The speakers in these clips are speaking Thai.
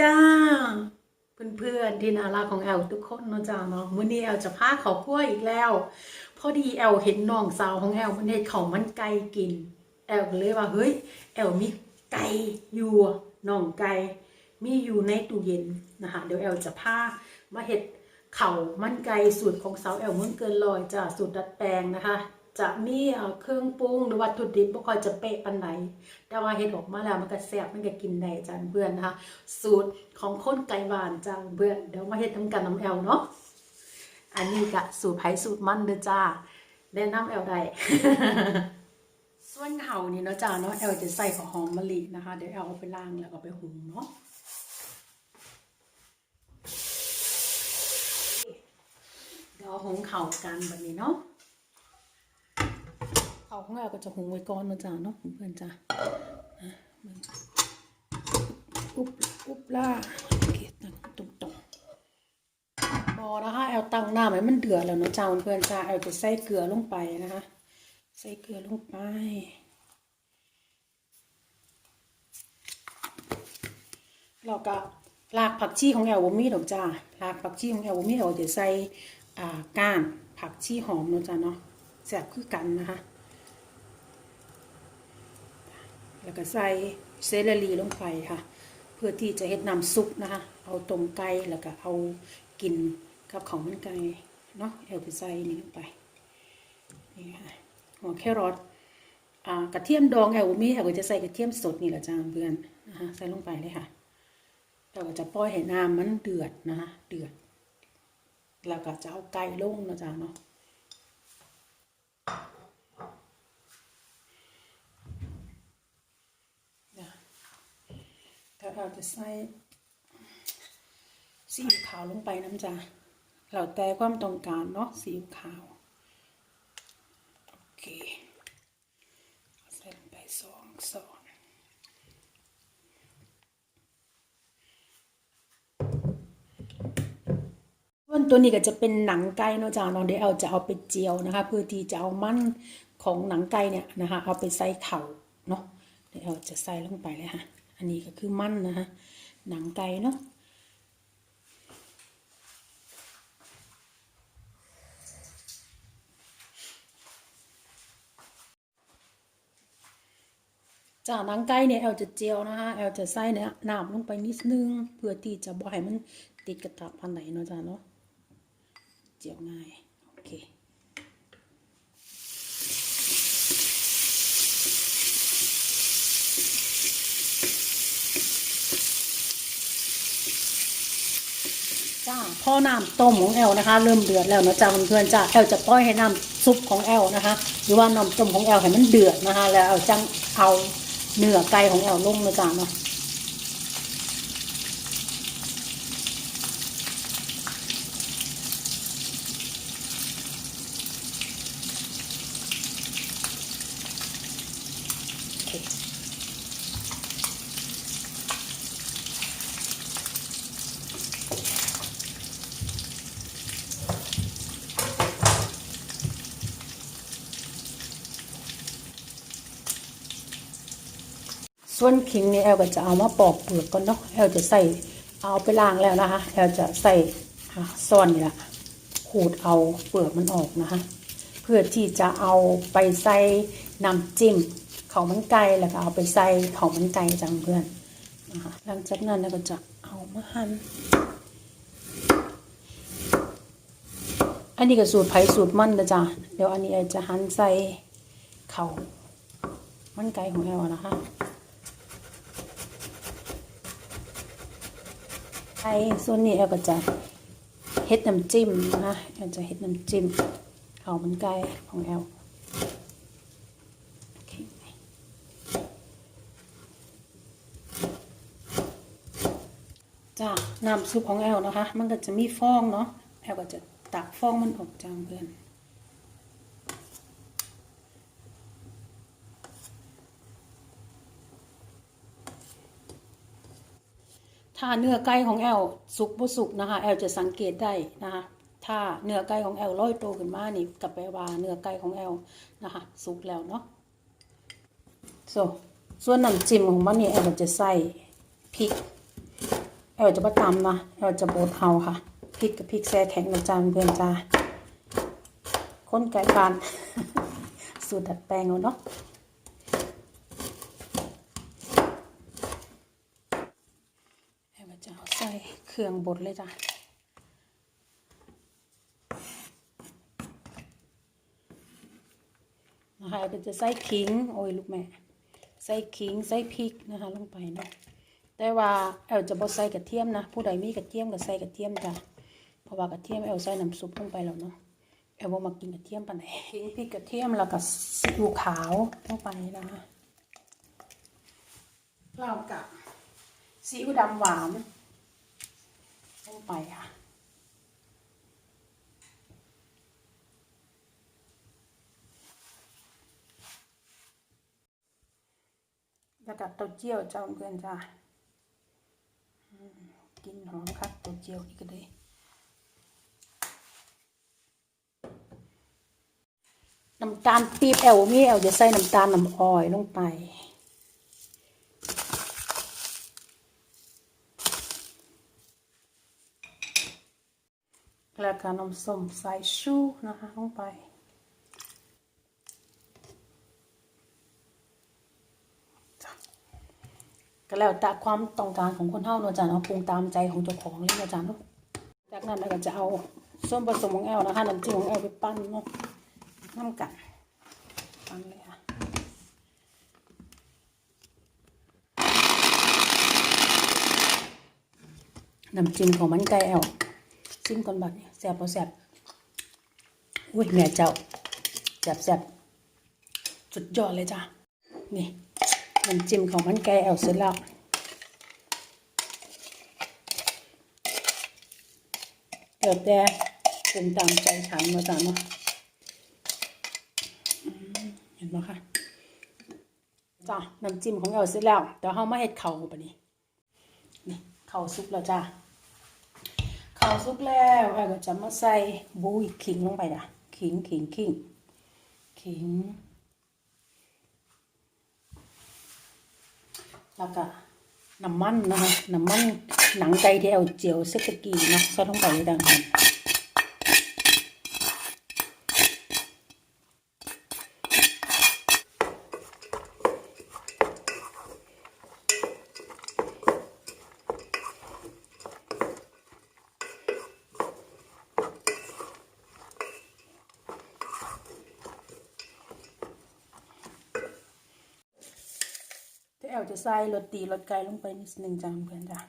จ้า เพื่อนๆที่น่ารักของแอลทุกคนเนาะจ้าเนาะมื้อนี้แอลจะพาเขาคั่วอีกแล้ว พอดีแอลเห็นน้องสาวของแอลมันเฮ็ดข้ามันไก่กิน แอลก็เลยว่าเฮ้ยแอลมีไก่อยู่น้องไก่มีอยู่ในตู้เย็นนะคะเดี๋ยวแอลจะพามาเฮ็ดเข้ามันไก่สูตรของสาวแอลเมืองเกินลอยจ้าสูตรดัดแปลงนะคะ จะมีเครื่องปรุงหรือวัตถุดิบบ่ค่อยจะเป๊ะปานไหนแต่ว่าเฮ็ดออกมาแล้วมันก็แซ่บมันก็กินได้จ้าเพื่อนนะคะ สูตรของคนไก่บ้านจ้าเพื่อนเดี๋ยวมาเฮ็ดทำกันน้ำแอลเนาะอันนี้ก็สูตรไผสูตรมันเด้อจ้าแนะนำแอลได้ส่วนเห่านี่เนาะจ้าเนาะแอลจะใส่ข้าวหอมมะลินะคะ เดี๋ยวแอลเอาไปล้างแล้วก็ไปหุงเนาะเดี๋ยวเอาหุงเข่ากันแบบนี้เนาะ เขาของแอลก็จะหุงไว้ก่อนนะจ้าเนาะเพื่อนจ้าอะอุบอุบล่าโอเคตั้งตรงๆพอนะคะแอลตั้งหน้าให้มันเดือดแล้วเนาะจ้าเพื่อนจ้าแอลจะใส่เกลือลงไปนะคะ ใส่เกลือลงไปแล้วก็รากผักชีของแอลบ่มีดอกจ้ารากผักชีของแอลบ่มีแอลจะใส่ก้านผักชีหอมเนาะจ้าเนาะแซ่บคือกันนะคะ แล้วก็ใส่เซเลรีลงไปค่ะ เพื่อที่จะเฮ็ดน้ำซุปนะคะ เอาต้มไก่แล้วก็เอากินกับของมันไก่เนาะเอาไปใส่นี่ลงไปนี่ค่ะหัวแครอทอ่ากระเทียมดองแอลมีแอลก็จะใส่กระเทียมสดนี่แหละจ้าเพื่อนนะคะใส่ลงไปเลยค่ะเราก็จะปล่อยให้น้ำมันเดือดนะคะเดือด แล้วก็จะเอาไก่ลงนะจ้าเนาะ ถ้าเราจะใส่ซีอิ๊วขาวลงไปน้ำจ้ะเราแต่ความต้องการเนาะซีอิ๊วขาว โอเคใส่ลงไปสองสองส่วนตัวนี้ก็จะเป็นหนังไก่เนาะจ้าเนาะเดี๋ยวเอาจะเอาไปเจียวนะคะ เพื่อที่จะเอามันของหนังไก่เนี่ยนะคะ เอาไปใส่เข่าเนาะเดี๋ยวเอาจะใส่ลงไปเลยค่ะ อันนี้ก็คือมั่นนะคะหนังไก่เนาะจากหนังไก่เนี่ยแอลจะเจียวนะคะแอลจะใส่เนี่ยน้ำลงไปนิดนึง เพื่อที่จะบ่ให้มันติดกระทะพันไหนเนาะจ้าเนาะเจียวง่าย โอเค จ้าพอน้ำต้มของแอลนะคะ เริ่มเดือดแล้วนะจ้าเพื่อนๆจ้าแอลจะป้อยให้น้ำซุปของแอลนะคะ หรือว่าน้ำต้มของแอลให้มันเดือดนะคะ แล้วเอาจังเอาเนื้อไก่ของแอลลงนะจ้าเนาะ ส่วนขิงนี่แอลก็จะเอามาปอกเปลือกก่อนเนาะแอลจะใส่เอาไปล้างแล้วนะคะแอลจะใส่ซ่อนนี่แหละขูดเอาเปลือกมันออกนะคะ เพื่อที่จะเอาไปใส่น้ำจิ้มของมันไก่แล้วก็เอาไปใส่ของมันไก่จังเพื่อนนะคะหลังจากนั้นเราก็จะเอามาหั่นอันนี้ก็สูตรไผ่สูตรมันนะจ๊ะเดี๋ยวอันนี้จะหั่นใส่เขามันไก่ของเรานะคะ ไอ้ส่วนนี้แอลก็จะเฮ็ดน้ำจิ้มนะคะแอลจะเฮ็ดน้ำจิ้มข้ามันไก่ของแอลจ้าน้ำซุปของแอลนะคะ มันก็จะมีฟองเนาะแอลก็จะตักฟองมันออกจางเพื่อน ถ้าเนื้อไก่ของแอลสุกบ่สุกนะคะแอลจะสังเกตได้นะคะถ้าเนื้อไก่ของแอลลอยโตขึ้นมานี่กับแปลว่าเนื้อไก่ของแอลนะคะสุกแล้วเนาะ so ส่วนน้ำจิ้มของมันนี่แอลจะใส่พริกแอลจะมาตำนะแอลจะบดเอาค่ะพริกกับพริกแซ่แข็งนะจานเพื่อนจ้าคนไก่บาน สูตรดัดแปลงเอาเนาะแอลก็จะเอาใส่ เครื่องบดเลยจ้ะนะคะก็จะใส่ขิง โอ้ยลูกแม่ ใส่ขิง ใส่พริกนะคะ ลงไปเนาะแต่ว่าแอลจะบ่ใส่กระเทียมนะ ผู้ใดมีกระเทียมก็ใส่กระเทียมจ้ะเพราะว่ากระเทียมแอลใส่น้ำซุปลงไปแล้วเนาะแอลบ่มากินกระเทียมปานใดขิงพริกกระเทียมแล้วก็ซีอิ๊วขาวลงไปนะคะแล้วกับซีอิ๊วดำหวาน ลงไปค่ะ แล้วก็เต้าเจี้ยวเจ้าเพื่อนจ้ากินหอมคักเต้าเจี้ยวนี่ก็ได้น้ำตาลปี๊บแอลมีแอลจะใส่น้ำตาลน้ำอ้อยลงไป แล้วก็น้ำส้มสายชูนะคะลงไป ก็แล้วแต่ความต้องการของคนเฮาเนาะจ้ะเนาะปรุงตามใจของเจ้าของเลยเนาะจ้ะเนาะจากนั้นเราก็จะเอาส่วนผสมของแอลนะคะน้ำจิ้มของแอลไปปั้นเนาะน้ำกันปั้นเลยค่ะน้ำจิ้มของมันไก่แอล ซิมก่อนบัดนี้แซ่บบ่แซ่บอุ้ยแม่เจ้าแซ่บแซ่บสุดยอดเลยจ้ะนี่น้ำจิ้มของมันไก่แอลเสร็จแล้วเดี๋ยวแต่ปรุงตามใจฉันมาจ้ะเนาะเห็นไหมคะจ้ะน้ำจิ้มของแอลเสร็จแล้วเดี๋ยวเรามาเฮ็ดเข่าปะนี่นี่เข่าซุปแล้วจ้ะ เอาซุปแล้วแอลก็จะมาใส่บุยขิงลงไปนะขิงขิงขิงขิงแล้วก็น้ำมันนะคะน้ำมันหนังไก่ที่เอาเจียวเซกกี้เนาะใส่ลงไปเลยดังนั้น จะใส่รสตีรสไก่ลงไปนิดนึงจ้าเพื่อนจ้า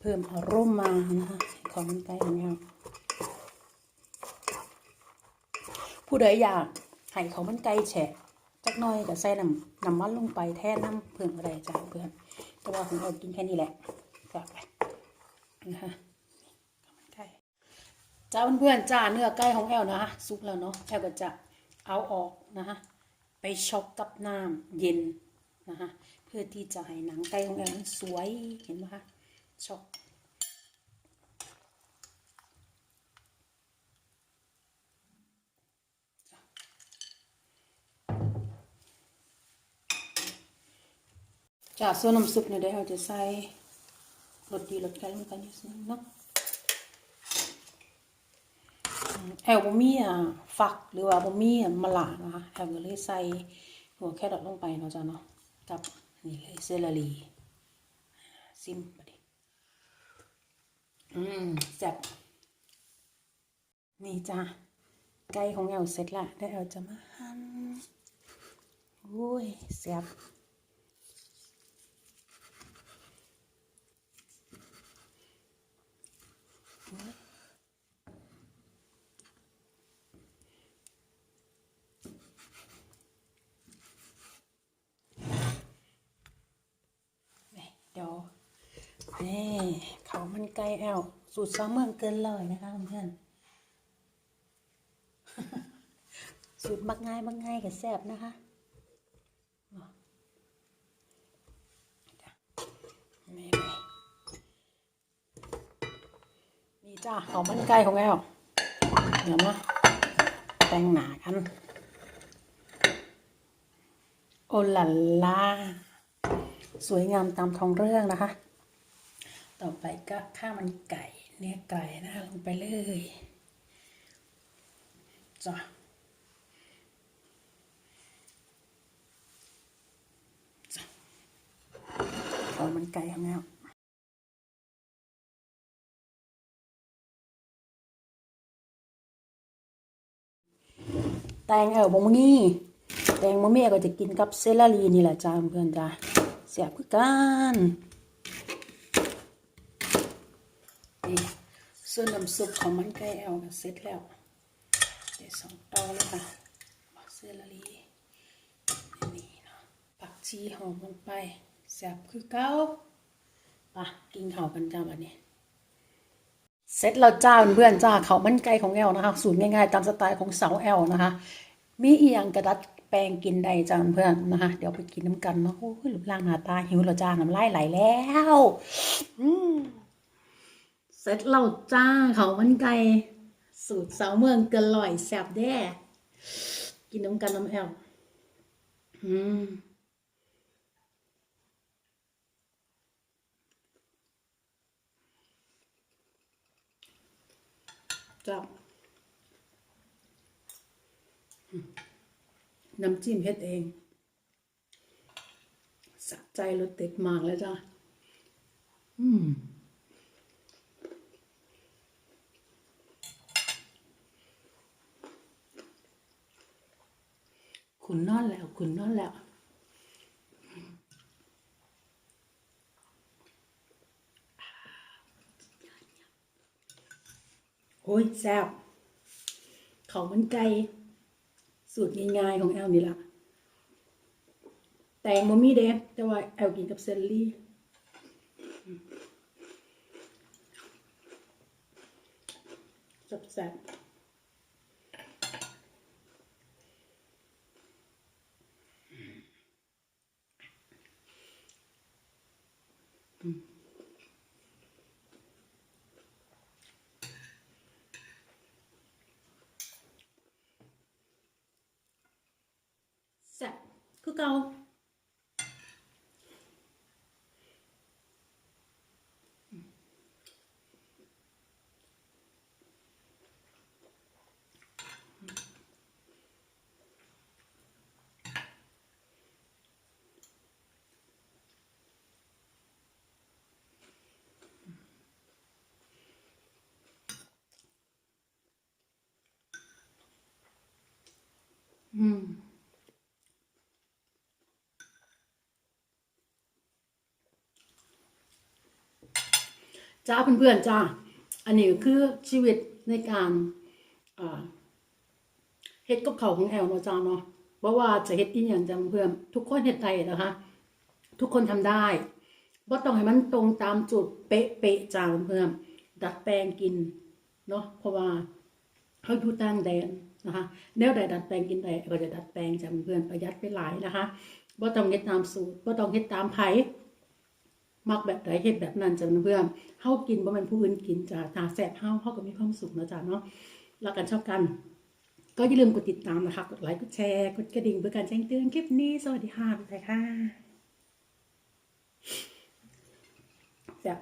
เพิ่มอารมณ์มานะคะของมันไก่ของแอลผู้ใดอยากให้เขาวมันไก่แฉะจักน่อยก็ใส่น้ำน้ำมันลงไปแทนน้ำเพิ่มอะไรจ้าเพื่อนแต่ว่าของเรากินแค่นี้แหละจ้ะไปนะคะข้าวมันไก่จ้าเพื่อนๆจ้าเนื้อไก่ของแอลนะคะสุกแล้วเนาะแอลก็จะเอาออกนะคะ ไปช็อกกับน้ำเย็นนะคะเพื่อที่จะให้หนังไก่ของแอลมันสวยเห็นไหมคะช็อกจากส่วนน้ำซุปเนี่ยได้เราจะใส่รสดีรสไก่ลงไปนิดนึงเนาะอืม แอลบะมี่อะฝักหรือว่าบะมี่อะมะละนะคะแอลก็เลยใส่หัวแครอทลงไปเนาะจ้ะเนาะกับนี่เลยเซลารีซิมไปดิอืมแซ่บนี่จ้ะไก่ของแอลเสร็จละได้วแอลจะมาหั่นโอ้ยแซ่บ นี่เดี๋ยวนี่ เขามันไก่แอลสูตรสามเมืองเกินเลยนะคะเพื่อนสูตรมักง่ายมักง่ายกับแซบนะคะนี่นี่จ้าเขามันไก่ของแอลเดี๋ยวมาแต่งหนากัน โอลาลาสวยงามตามท้องเรื่องนะคะ ต่อไปก็ข้าวมันไก่เนื้อไก่นะคะลงไปเลยจ้ะจ้ะข้าวมันไก่ของแมวแตงเออบงมี่แตงมะเมียก็จะกินกับเซลลารีนี่แหละจ้าเพื่อนจ้าเสียบคือกันนี่ ส่วนน้ำซุปของมันไก่แอลก็เสร็จแล้วเดี๋ยวสองเตาเลยค่ะเซลลารีนี่เนาะผักชีหอมลงไปแซ่บคือเก้าปะกินข้าวกันจ้าวันนี้เสร็จแล้วจ้าเพื่อนจ้าเขาวมันไก่ของแอลนะคะ สูตรง่ายๆ ตามสไตล์ของสาวแอลนะคะ มีเอียงกระดัดแปลงกินได้จ้าเพื่อนนะคะ เดี๋ยวไปกินน้ำกันเนาะโอ้ยรูปร่างหน้าตาหิวแล้วจ้าน้ำลายไหลแล้ว อืม เสร็จเราจ้าเขามันไก่สูตรสาวเมืองเกนลอยแซ่บแด้กินน้ำกันน้ำแอลอืมจ้าน้ำจิ้มเฮ็ดเองสะใจรสติดมากแล้วจ้าอืม คุณนอนแล้ว คุณนอนแล้ว โอ้ยแซ่บเขามันไก่สูตรง่ายๆของแอลนี่ละแตงโมมี่เด้แต่ว่าแอลกินกับเซลลี่แซ่บๆ แซ่บคือเก่า อืมจ้าเพื่อนๆจ้า อันนี้คือชีวิตในการเฮ็ดกับเขาของแอลเนาะจ้าเนาะเพราะว่าจะเฮ็ดอีหยังจังเพื่อนทุกคนเฮ็ดได้นะคะ ทุกคนทำได้บ่ต้องให้มันตรงตามจุดเป๊ะๆจ้าเพื่อนดัดแปลงกินเนาะเพราะว่าเขาอยู่ต่างแดน นะคะแนวใดดัดแปลงกินได้ก็จะดัดแปลงจ้าเพื่อนประหยัดไปหลายนะคะบ่ต้องเฮ็ดตามสูตรบ่ต้องเฮ็ดตามไผมักแบบใดเฮ็ดแบบนั้นจ้ะเพื่อนเฮากินบ่แม่นผู้อื่นกินจ้ะถ้าแซ่บเฮาเฮาก็มีความสุขนะจ้ะเนาะรักกันชอบกัน ก็อย่าลืมกดติดตามนะคะ กดไลค์ กดแชร์ กดกระดิ่งเพื่อการแจ้งเตือนคลิปนี้ สวัสดีค่ะบ๊ายบายค่ะแซ่บ